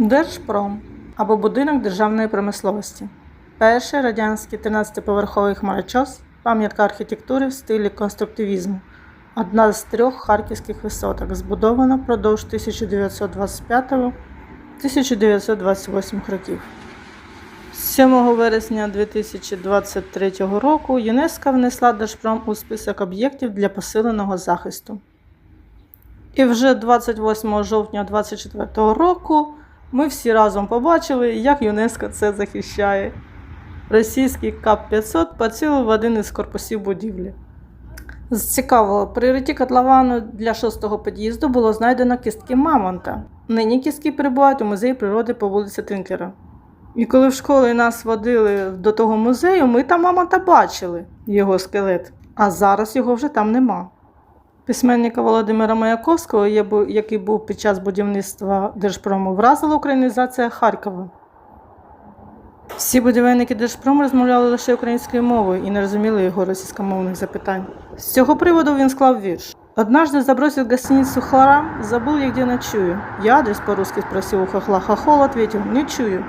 Держпром або будинок державної промисловості. Перший радянський 13-поверховий хмарочос, пам'ятка архітектури в стилі конструктивізму. Одна з трьох харківських висоток, збудована впродовж 1925-1928 років. 7 вересня 2023 року ЮНЕСКО внесла Держпром у список об'єктів для посиленого захисту. І вже 28 жовтня 2024 року ми всі разом побачили, як ЮНЕСКО це захищає. Російський КАП-500 поцілив в один із корпусів будівлі. З цікавого, при риті котловану для шостого під'їзду було знайдено кістки мамонта. Нині кістки перебувають у музеї природи по вулиці Тринклера. І коли в школі нас водили до того музею, ми там мамонта бачили його скелет, а зараз його вже там нема. Письменника Володимира Маяковського, який був під час будівництва Держпрому, вразила українізація Харкова. Всі будівельники Держпрому розмовляли лише українською мовою і не розуміли його російськомовних запитань. З цього приводу він склав вірш. Однажды забросил в гостиницу хлора, забыл я, где ночую. Я адрес по-русски спросил у хохла, хохол ответил, не чую.